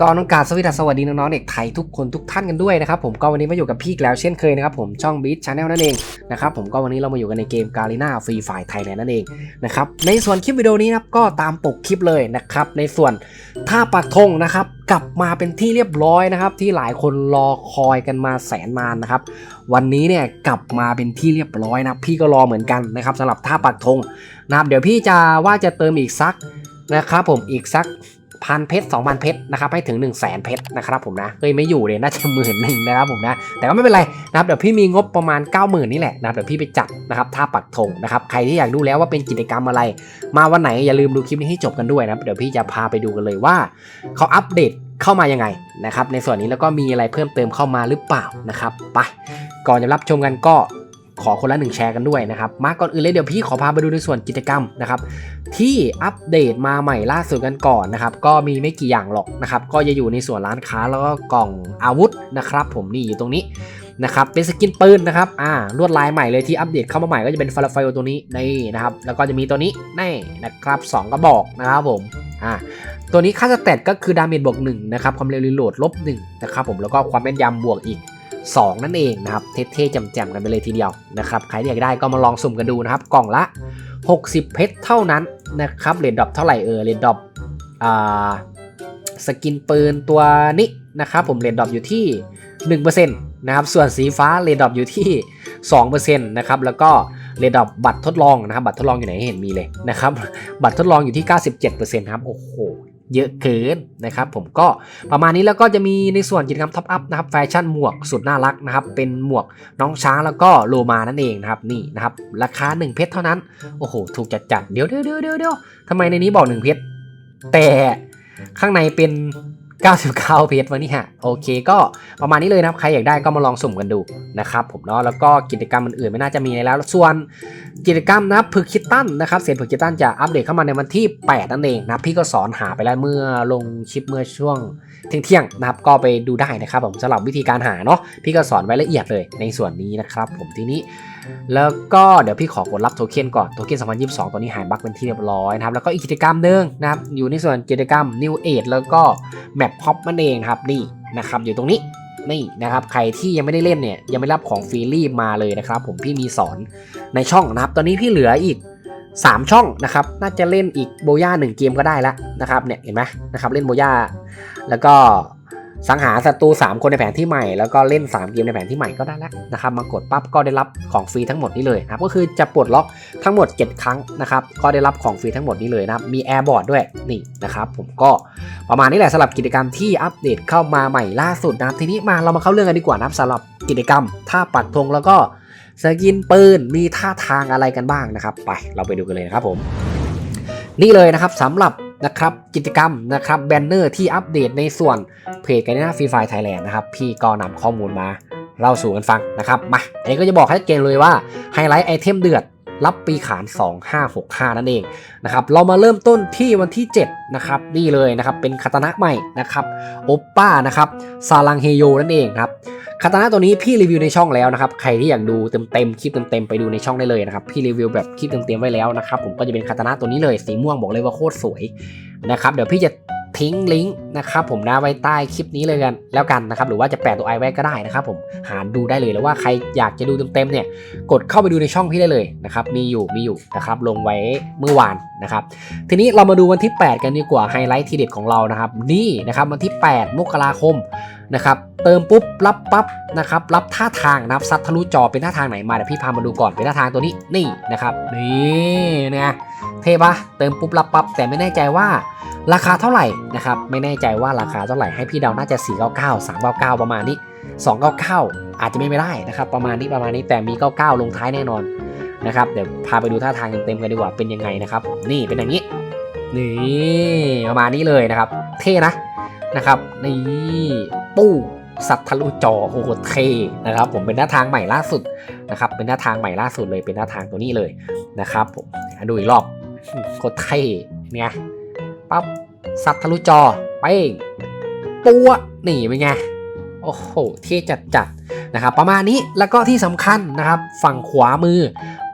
ก็ต้องการสวัสดีสวัสดีน้องๆเด็กไทยทุกคนทุกท่านกันด้วยนะครับผมก็วันนี้มาอยู่กับพี่แล้วเช่นเคยนะครับผมช่อง Beat Channel นั่นเองนะครับผมก็วันนี้เรามาอยู่กันในเกม g a r i n a Free Fire Thailand นั่นเองนะครับในส่วนคลิปวิดีโอนี้นะครับก็ตามปกคลิปเลยนะครับในส่วนท่าปักธงนะครับกลับมาเป็นที่เรียบร้อยนะครับที่หลายคนรอคอยกันมาแสนนานนะครับวันนี้เนี่ยกลับมาเป็นที่เรียบร้อยนะพี่ก็รอเหมือนกันนะครับสำหรับท่าปักธงนะครับเดี๋ยวพี่จะว่าจะเติมอีกสักนะครับผมอีกสัก พันเพชรสองพันเพชรนะครับให้ถึง1นึ่งแสนเพชรนะครับผมนะเฮ้ยไม่อยู่เลยน่าจะหมื่นหนึ่งนะครับผมนะแต่ก็ไม่เป็นไรนะครับเดี๋ยวพี่มีงบประมาณ 9 0,000นี่แหละนะครับเดี๋ยวพี่ไปจัดนะครับท่าปักธงนะครับใครที่อยากดูแล้วว่าเป็นกิจกรรมอะไร มาวันไหนอย่าลืมดูคลิปนี้ให้จบกันด้วยนะเดี๋ยวพี่จะพาไปดูกันเลยว่าเขาอัปเดตเข้ามายังไงนะครับในส่วนนี้แล้วก็มีอะไรเพิ่มเติมเข้ามาหรือเปล่านะครับไปก่อนจะรับชมกันก็ ขอคนละหนึ่งแชร์กันด้วยนะครับ มาก่อนอื่นเลยเดี๋ยวพี่ขอพาไปดูในส่วนกิจกรรมนะครับ ที่อัปเดตมาใหม่ล่าสุดกันก่อนนะครับ ก็มีไม่กี่อย่างหรอกนะครับ ก็จะอยู่ในส่วนร้านค้าแล้วก็กล่องอาวุธนะครับ ผมนี่อยู่ตรงนี้นะครับเป็นสกินปืนนะครับอ่าลวดลายใหม่เลยที่อัปเดตเข้ามาใหม่ก็จะเป็นฟาราไฟโอตัวนี้นี่นะครับ แล้วก็จะมีตัวนี้นี่นะครับสองกระบอกนะครับผมอ่าตัวนี้ค่าสเตตก็คือดาเมจบวก1นะครับความเร็วรีโหลดลบ1นะครับผมแล้วก็ความแม่นยำบวกอีก 2 นั่นเองนะครับ เท่ๆแจ่มๆกันไปเลยทีเดียวนะครับ ใครอยากได้ก็มาลองสุ่มกันดูนะครับ กล่องละ 60 เพชรเท่านั้นนะครับเรดดรอปเท่าไหร่เออเรดดรอปอ่าสกินปืนตัวนี้นะครับผมเรดดรอปอยู่ที่ 1%นะครับ ส่วนสีฟ้าเรดดรอปอยู่ที่ 2%นะครับ แล้วก็เรดดรอปบัตรทดลองนะครับ บัตรทดลองอยู่ไหนหเห็นมีเลยนะครับ บัตรทดลองอยู่ที่ 97%ครับ โอ้โห เยอะเกินนะครับผมก็ประมาณนี้แล้วก็จะมีในส่วนกิจกรรมท็อปอัพนะครับแฟชั่นหมวกสุดน่ารักนะครับเป็นหมวกน้องช้างแล้วก็โลมานั่นเองนะครับนี่นะครับราคา 1 เพชรเท่านั้นโอ้โหถูกจัดจัดเดี๋ยวเดี๋ยวเดี๋ยวเดี๋ยวเดี๋ยวทำไมในนี้บอก 1 เพชรแต่ข้างในเป็น 99 เพชรวะนี่ฮะโอเคก็ประมาณนี้เลยนะครับ ใครอยากได้ก็มาลองสุ่มกันดูนะครับผมเนาะแล้วก็กิจกรรมอื่นๆไม่น่าจะมีแล้ว ส่วนกิจกรรมนะครับพึกคิตตันนะครับเศษพึกคิตตันจะอัปเดตเข้ามาในวันที่ 8 นั่นเองนะพี่ก็สอนหาไปแล้วเมื่อลงคลิปเมื่อช่วงเที่ยงๆนะครับก็ไปดูได้นะครับผมสำหรับวิธีการหาเนาะพี่ก็สอนไว้ละเอียดเลยในส่วนนี้นะครับผมทีนี้ แล้วก็เดี๋ยวพี่ขอกดรับโทเค็นก่อน โทเค็น 2022 ตัวนี้หายบั๊กเป็นที่เรียบร้อยนะครับ แล้วก็อีกกิจกรรมหนึ่งนะครับ อยู่ในส่วนกิจกรรม New Age แล้วก็ Map Hop นั่นเองครับ นี่นะครับ อยู่ตรงนี้ นี่นะครับ ใครที่ยังไม่ได้เล่นเนี่ย ยังไม่รับของฟรีรีบมาเลยนะครับ ผมพี่มีสอนในช่องนะครับ ตอนนี้พี่เหลืออีก 3 ช่องนะครับ น่าจะเล่นอีกโบย่า1เกมก็ได้แล้วนะครับ เนี่ย เห็นไหมนะครับ เล่นโบย่า แล้วก็ สังหารศัตรู3 คนในแผนที่ใหม่แล้วก็เล่น 3 เกมในแผนที่ใหม่ก็ได้แล้วนะครับมากดปั๊บก็ได้รับของฟรีทั้งหมดนี้เลยนะครับก็คือจะปลดล็อกทั้งหมด 7 ครั้งนะครับก็ได้รับของฟรีทั้งหมดนี้เลยนะครับมีแอร์บอร์ดด้วยนี่นะครับผมก็ประมาณนี้แหละสำหรับกิจกรรมที่อัปเดตเข้ามาใหม่ล่าสุดนะครับทีนี้มาเรามาเข้าเรื่องกันดีกว่านะครับสำหรับกิจกรรมท่าปักธงแล้วก็สกินปืนมีท่าทางอะไรกันบ้างนะครับ ไปเราไปดูกันเลยนะครับผมนี่เลยนะครับสำหรับ นะครับกิจกรรมนะครับแบนเนอร์ที่อัปเดตในส่วนเพจกันนะฟรีไฟไทยแลนด์นะครับพี่ก็นำข้อมูลมาเล่าสู่กันฟังนะครับมาอันนี้ก็จะบอกให้ชัดเจนเลยว่าไฮไลท์ไอเทมเดือดรับปีขาน 2565 นั่นเองนะครับเรามาเริ่มต้นที่วันที่ 7 นะครับ นี่เลยนะครับ เป็นคาตานะใหม่นะครับโอปป้านะครับซาลังเฮโยนั่นเองครับ คาตานะตัวนี้พี่รีวิวในช่องแล้วนะครับ ใครที่อยากดูเต็มๆคลิปเต็มๆไปดูในช่องได้เลยนะครับ พี่รีวิวแบบคลิปเต็มๆไว้แล้วนะครับ ผมก็จะเป็นคาตานะตัวนี้เลยสีม่วงบอกเลยว่าโคตรสวยนะครับเดี๋ยวพี่จะทิ้งลิงก์นะครับผมนะไว้ใต้คลิปนี้เลยกันแล้วกันนะครับหรือว่าจะแปะตัวไอไว้ก็ได้นะครับผมหาดูได้เลยแล้วว่าใครอยากจะดูเต็มๆเนี่ยกดเข้าไปดูในช่องพี่ได้เลยนะครับมีอยู่มีอยู่นะครับลงไว้เมื่อวานนะครับทีนี้เรามาดูวันที่ 8 กันดีกว่าไฮไลท์ทีเด็ดของเรานะครับนี่นะครับวันที่ 8 มกราคม นะครับเติมปุ๊บรับปั๊บนะครับรับท่าทางนะครับซัดทะลุจอเป็นท่าทางไหนมาเดี๋ยวพี่พามาดูก่อนเป็นท่าทางตัวนี้นี่นะครับนี่นะเท่ปะเติมปุ๊บรับปั๊บแต่ไม่แน่ใจว่าราคาเท่าไหร่นะครับไม่แน่ใจว่าราคาเท่าไหร่ให้พี่เดาน่าจะ 499 399 ประมาณนี้ 299 อาจจะไม่ได้นะครับประมาณนี้ประมาณนี้แต่มี 99 ลงท้ายแน่นอนนะครับเดี๋ยวพาไปดูท่าทางเต็มๆกันดีกว่าเป็นยังไงนะครับนี่เป็นอย่างนี้นี่ประมาณนี้เลยนะครับ เท่นะ นะครับ นี่ปู้สัตว์ทะลุจอโอ้โหเทนะครับ ผมเป็นหน้าทางใหม่ล่าสุดนะครับ เป็นหน้าทางใหม่ล่าสุดเลยเป็นหน้าทางตัวนี้เลยนะครับผมดูอีกรอบโคตรเทเนี่ยปั๊บสัตว์ทะลุจอไปปัวนี่เป็นไงโอ้โหเท่จัดจัดนะครับ ประมาณนี้แล้วก็ที่สำคัญนะครับ ฝั่งขวามือ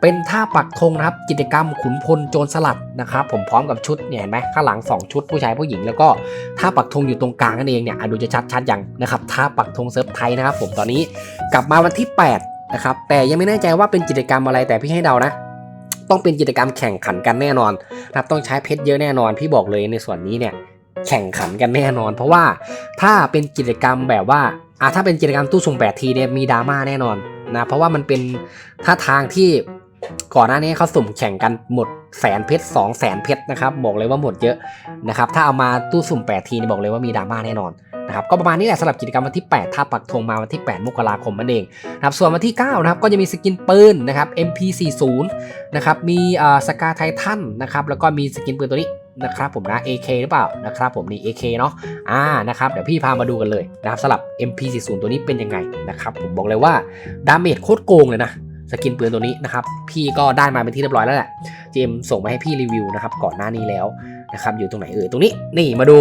เป็นท่าปักธงนะครับกิจกรรมขุนพลโจรสลัดนะครับผมพร้อมกับชุดเนี่ยเห็นไหมข้างหลัง 2 ชุดผู้ชายผู้หญิง แล้วก็ท่าปักธงอยู่ตรงกลางนั่นเองเนี่ยอะดูจะชัดชัดๆยังนะครับท่าปักธงเซิร์ฟไทยนะครับผมตอนนี้กลับมาวันที่ 8 นะครับ แต่ยังไม่แน่ใจว่าเป็นกิจกรรมอะไรแต่พี่ให้เดานะต้องเป็นกิจกรรมแข่งขันกันแน่นอนนะครับต้องใช้เพชรเยอะแน่นอน พี่บอกเลยในส่วนนี้เนี่ยแข่งขันกันแน่นอน เพราะว่าถ้าเป็นกิจกรรมแบบว่าอะถ้าเป็นกิจกรรมตู้สุ่มแปดทีเนี่ยมีดราม่าแน่นอนนะเพราะว่ามันเป็นท่าทางที่ ก่อนหน้านี้เขาสุ่มแข่งกันหมดแสนเพชรสองแสนเพชรนะครับบอกเลยว่าหมดเยอะนะครับถ้าเอามาตู้สุ่มแปดทีนี่บอกเลยว่ามีดราม่าแน่นอนนะครับก็ประมาณนี้แหละสำหรับกิจกรรมวันที่8ถ้าปักธงมาวันที่ 8 มกราคมนั่นเองนะครับส่วนวันที่ 9 นะครับก็จะมีสกินปืนนะครับ MP40 นะครับมีอ่าสกาไททันนะครับแล้วก็มีสกินปืนตัวนี้นะครับผมนะ AK หรือเปล่านะครับผมนี่ AK เนาะอ่านะครับเดี๋ยวพี่พามาดูกันเลยนะครับสำหรับ MP40 ตัวนี้เป็นยังไงนะครับผมบอกเลยว่าดาเมจโคตรโกงเลยนะ สกินปืนตัวนี้นะครับ พี่ก็ได้มาเป็นที่เรียบร้อยแล้วแหละเจมส่งมาให้พี่รีวิวนะครับก่อนหน้านี้แล้วนะครับอยู่ตรงไหนเอ่ยตรงนี้นี่มาดู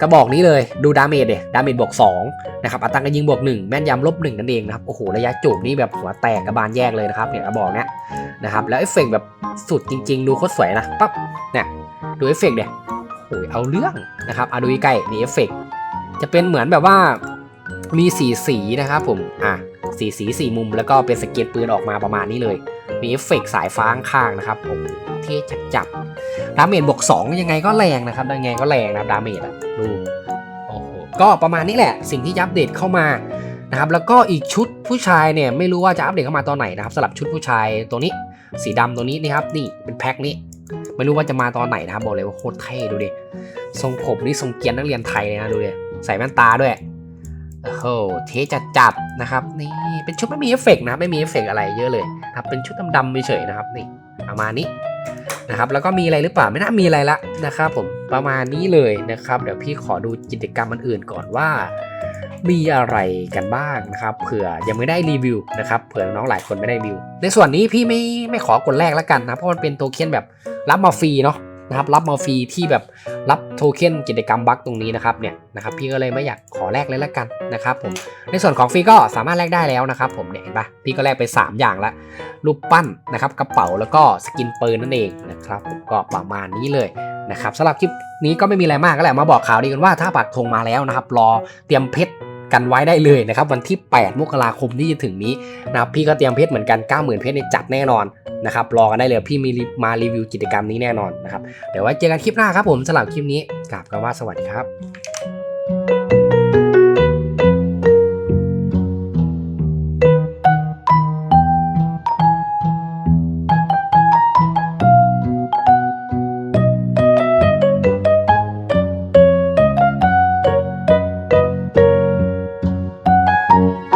กระบอกนี้เลยดูดาเมจเดยดาเมจบวก2นะครับอัตราการยิงบวก 1 แม่นยำลบ1นั่นเองนะครับโอ้โหระยะจูบนี่แบบหัวแตกกระบาลแยกเลยนะครับเนี่ยกระบอกเนี้ยนะครับแล้วเอฟเฟกแบบสุดจริง ๆ ดูโคตรสวยนะปั๊บเนี่ยดูเอฟเฟกเดี๋ยโอ้ยเอาเรื่องนะครับอะดูใกล้นี่เอฟเฟกจะเป็นเหมือนแบบว่ามีสีสีนะครับผมอะ สีสีสี่มุม แล้วก็เป็นสเก็ตปืนออกมาประมาณนี้เลย มีเอฟเฟกต์สายฟ้าข้างนะครับผมเท่จัดจัดดาเมจบวก2ยังไงก็แรงนะครับยังไงก็แรงนะดาเมจอะดูโอ้โหก็ประมาณนี้แหละ สิ่งที่ยัปเดตเข้ามานะครับแล้วก็อีกชุดผู้ชายเนี่ยไม่รู้ว่าจะอัปเดตเข้ามาตอนไหนนะครับสำหรับชุดผู้ชายตัวนี้สีดำตัวนี้นี่ครับนี่เป็นแพ็คนี้ไม่รู้ว่าจะมาตอนไหนนะครับบอกเลยว่าโคตรเท่ดูดิทรงผมนี่ทรงเกียนนักเรียนไทยเลยนะดูดิใส่แว่นตาด้วย โอ้โหเทจัดจัดนะครับนี่เป็นชุดไม่มีเอฟเฟกต์นะไม่มีเอฟเฟกต์อะไรเยอะเลยครับเป็นชุดดำๆเฉยๆนะครับนี่ประมาณนี้นะครับแล้วก็มีอะไรหรือเปล่าไม่น่ามีอะไรละนะครับผมประมาณนี้เลยนะครับ เดี๋ยวพี่ขอดูกิจกรรมอื่นๆก่อนว่า มีอะไรกันบ้างนะครับเผื่อยังไม่ได้รีวิวนะครับเผื่อน้องหลายคนไม่ได้รีวิว ในส่วนนี้พี่ไม่ไม่ขอกดแรกแล้วกันนะเพราะมันเป็นโทเค็นแบบรับมาฟรีเนาะ นะครับรับมาฟรีที่แบบรับโทเค็นกิจกรรมบัคตรงนี้นะครับเนี่ยนะครับพี่ก็เลยไม่อยากขอแลกเลยละกันนะครับผมในส่วนของฟรีก็สามารถแลกได้แล้วนะครับผมเนี่ยเห็นปะพี่ก็แลกไป 3 อย่างละรูปปั้นนะครับกระเป๋าแล้วก็สกินปืนนั่นเองนะครับผมก็ประมาณนี้เลยนะครับสำหรับคลิปนี้ก็ไม่มีอะไรมากก็แหละมาบอกข่าวดีกันว่าถ้าปักธงมาแล้วนะครับรอเตรียมเพชร กันไว้ได้เลยนะครับวันที่ 8 มกราคมที่จะถึงนี้นะครับพี่ก็เตรียมเพชรเหมือนกัน 90,000 เพชรในจัดแน่นอนนะครับรอกันได้เลยพี่มีมารีวิวกิจกรรมนี้แน่นอนนะครับเดี๋ยวไว้เจอกันคลิปหน้าครับผมสำหรับคลิปนี้กราบกันว่าสวัสดีครับ